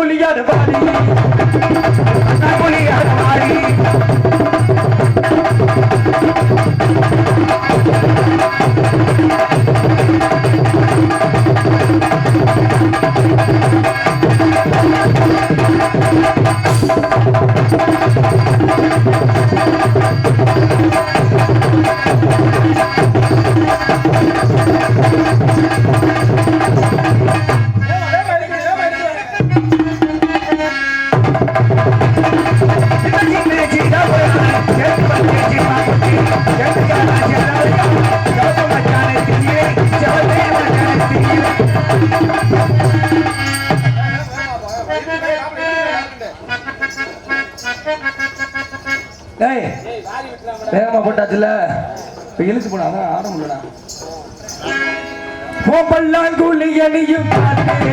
புலியாடு பாடி போட்டாச்சுல? இப்ப இழுத்து போனா அதான் ஆட முடியலடா கோபல்லாங்குழி அணியும் ஆத்தாடி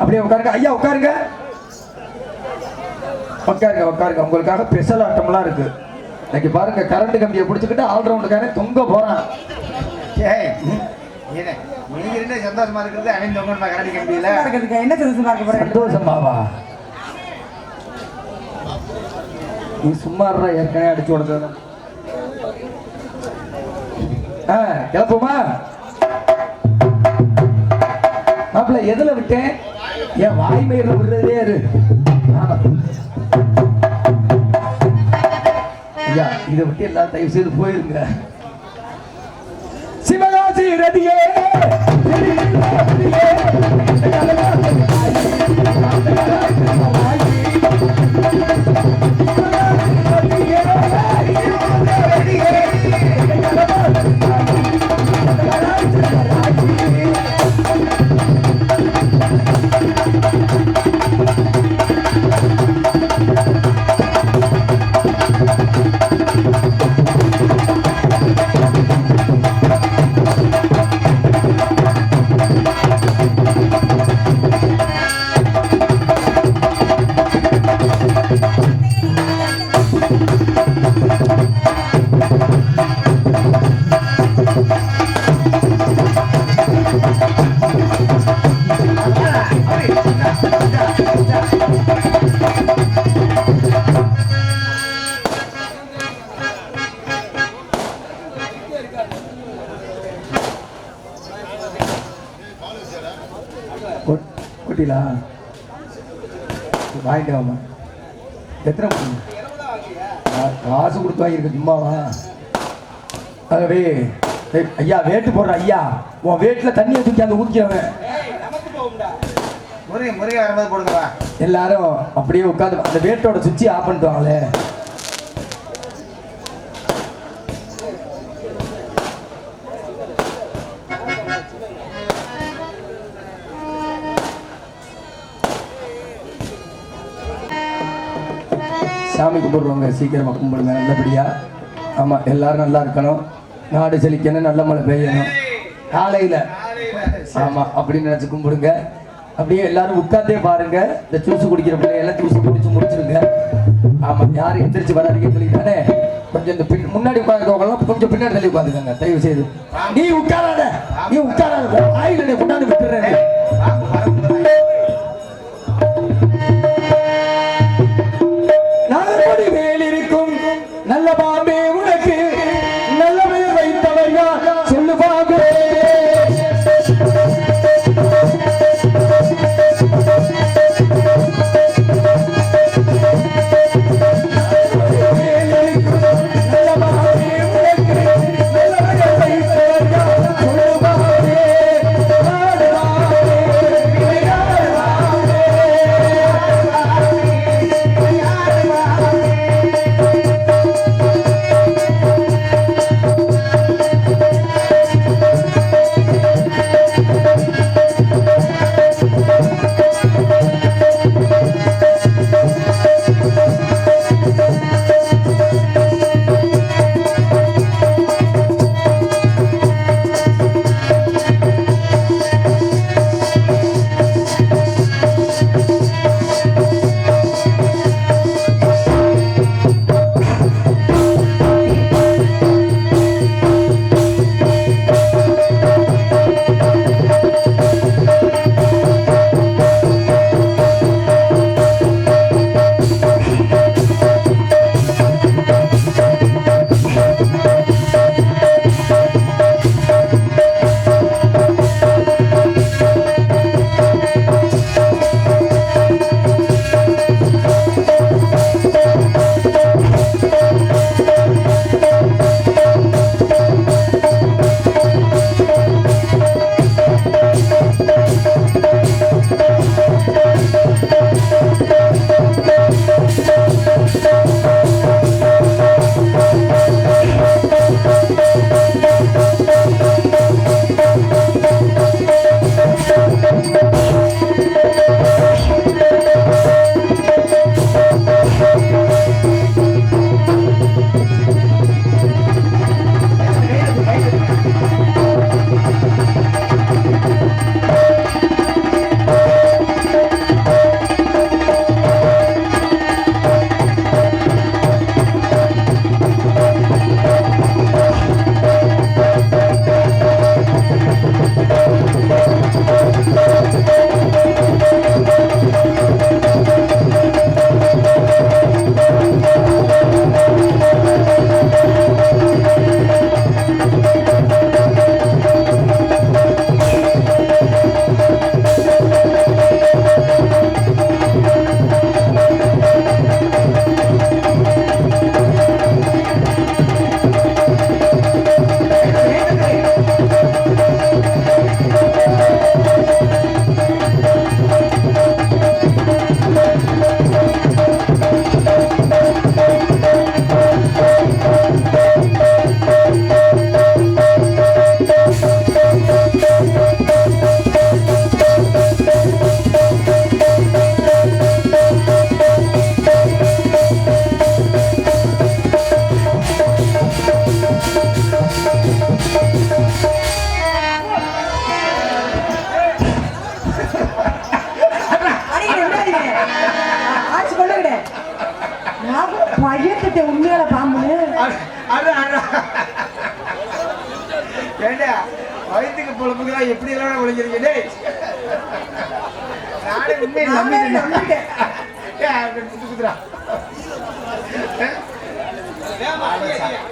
அப்படியே உட்காருங்க. ஐயா உட்காருங்க. உட்காருங்க உட்காருங்க. உங்களுக்காக ஸ்பெஷல் ஆட்டம்லாம் இருக்கு. இன்னைக்கு பாருங்க கரண்ட் கம்பியை பிடிச்சிக்கிட்டு ஆல்ரவுண்டுக்காரன் தொங்க போறான். ஏய், என்ன, நீங்க ரெண்டு சந்தோஷமா இருக்கிறது அவன் தொங்கணுமா கரடி கம்பியில. என்ன சந்தோஷமா இருக்க போறேன் சந்தோஷமாவா? நீ சும்மா ஏற்கனவே அடிச்சு உடச்சது ஆ கிளப்புமா மாப்பிள்ள எதுல விட்டேன்? என் வாய்மையில விடுறதே இரு ஐயா இதை விட்டு எல்லாம் தயவு செய்து போயிருங்க. சிவகாசி ரதியே. வாங்கிட்டு வாமா எத்தனை காசு கொடுத்து வாங்கியிருக்க சும்மாவா ஆகவே ஏய், ஐயா வேட்டு போடுற ஐயா. உன் வேட்டுல தண்ணியை தூக்கி ஊற்றிக்கிறவன் முருகை முருகை வரும்போது போடுங்கப்பா. எல்லாரும் அப்படியே உட்காந்து அந்த வேட்டோட சுவிட்சை ஆஃப் பண்ணிட்டு வாங்களே. கும்பிடுறவங்க சீக்கிரமாக கும்பிடுங்க நல்லபடியாக ஆமாம் எல்லாரும் நல்லா இருக்கணும். நாடு செழிக்கணும் நல்ல மழை பெய்யணும். காலையில். ஆமாம் அப்படின்னு நினச்சி கும்பிடுங்க. அப்படியே எல்லாரும் உட்காந்தே பாருங்க. இந்த ஜூஸ் குடிக்கிற பிள்ளை எல்லாம் ஜூஸ் குடிச்சு முடிச்சிருங்க. ஆமாம் யாரும் எந்திரிச்சு வராதீங்க சொல்லிட்டானே. கொஞ்சம் இந்த பின் முன்னாடி உட்காந்துக்கவங்கலாம் கொஞ்சம் பின்னாடி தள்ளி உட்காந்துக்கங்க தயவு செய்து. நீ உட்காராத நீ உட்காராத. ஆயில நீ கொண்டாந்து விட்டுறேன்.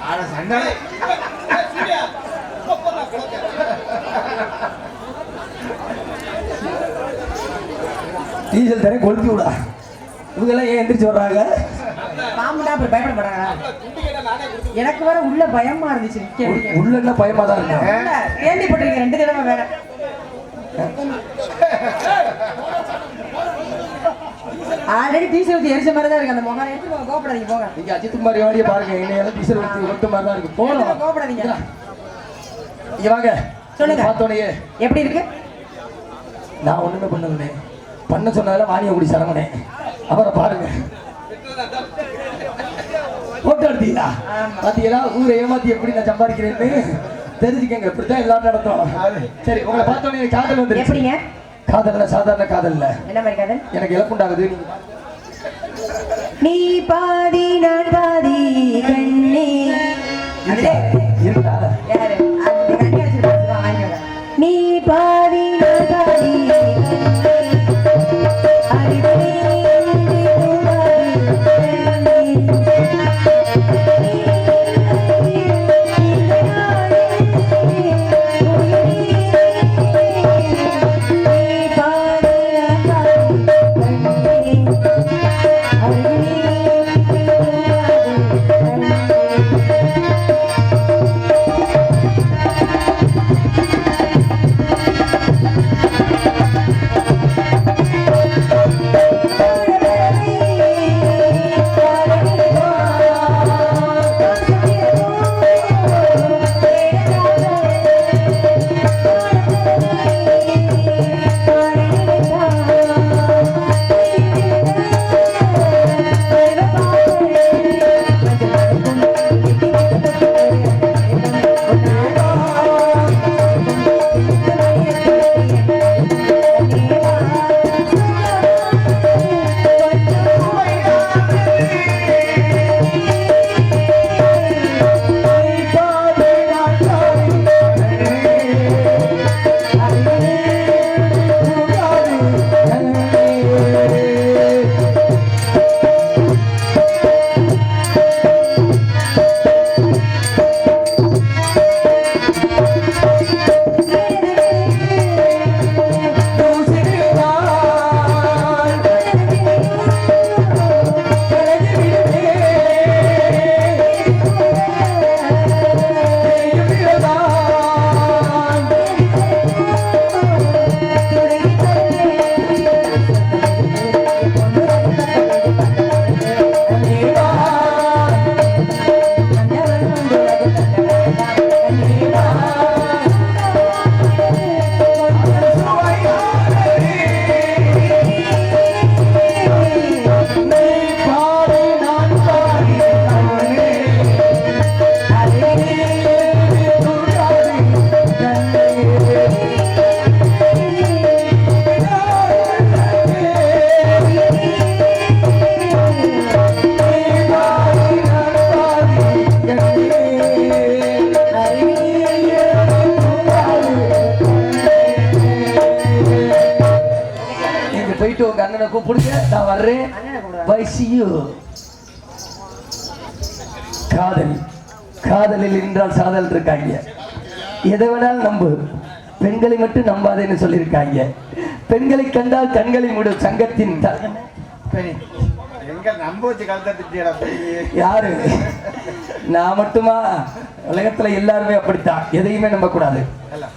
ஆட சண்டை. டீசல் தரேன் கொளுத்தி விடா. இவங்கெல்லாம் ஏன் எந்திரிச்சு வர்றாங்க? பாம்புடா அப்புறம் பயப்பட மாட்டாங்க. எனக்கு வேற உள்ள பயமா இருந்துச்சு உள்ள- என்ன பயமா தான் இருக்கும் உள்ள கேள்விப்பட்டிருக்கேன் ரெண்டு தடவை வேற. ஆல்ரெடி டீசல் ஊத்தி எரிச்ச மாதிரி தான் இருக்கு. அந்த முகம். எடுத்து போங்க, கோபப்படாதீங்க போங்க. நீங்க அஜித் குமார் வாடிய பாருங்க. என்னையெல்லாம் டீசல் ஊற்றி ஒட்டு மாதிரி தான் இருக்கு. போகணும் கோபப்படாதீங்க இங்க வாங்க. சொல்லுங்க. பார்த்தோன்னே எப்படி இருக்கு? நான் ஒண்ணுமே பண்ணலனே பண்ண சொன்னதெல்லாம் வாணிய குடி சரவணே. அவரை பாருங்க. பாத்தீங்களா ஆமா. பாத்தீங்களா? ஊரை ஏமாத்தி எப்படி நான் சம்பாதிக்கிறேன்னு தெரிஞ்சுக்கங்க. இப்படித்தான் எல்லாரும் நடத்தும் சரி உங்களை பார்த்தோன்னே காதல் வந்துருச்சு. எப்படிங்க? காதல்ல சாதாரண காதல்ல. என்ன மாதிரி கதை எனக்கு இழப்புண்டாகுது. நீ பாதி நான் பாதி கண்ணே. நீ பாதி நான் பாதி அண்ணனை கூப்பிடுங்க. நான் வர்றேன். காதல். காதலில் என்றால் சாதல் இருக்காங்க. எதை வேணாலும் நம்பு. பெண்களை மட்டும் நம்பாதேன்னு சொல்லியிருக்காங்க. பெண்களை கண்டால் கண்களை மூடும் சங்கத்தின் நம்ப யாரு? நான் மட்டுமா? உலகத்துல எல்லாருமே அப்படித்தான். எதையுமே நம்பக்கூடாது.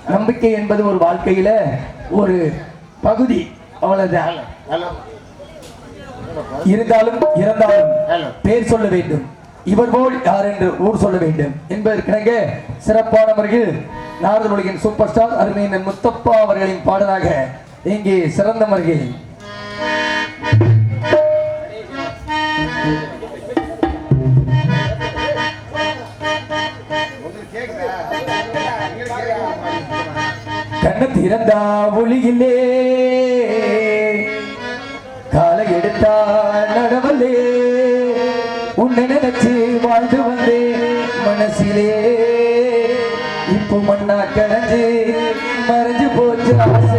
நம்பிக்கை என்பது ஒரு வாழ்க்கையில ஒரு பகுதி. அவ்வளவுதான். இருந்தாலும் இறந்தாலும். பேர் சொல்ல வேண்டும். இவர் போல் யார் என்று ஊர் சொல்ல வேண்டும். என்பதற்கிணங்க சிறப்பான முறையில் நாரத உலகின் சூப்பர் ஸ்டார் அருமையின் முத்தப்பா அவர்களின் பாடலாக இங்கே சிறந்த முறையில். கேக்குதா? கண்ண திறந்தா ஒளியிலே காலை எடுத்தா நடவலே உன்னை நினைச்சு வாழ்ந்து வந்தே மனசிலே. இப்போ மண்ணா கடைஞ்சு மறைஞ்சு போச்சு ஆசை.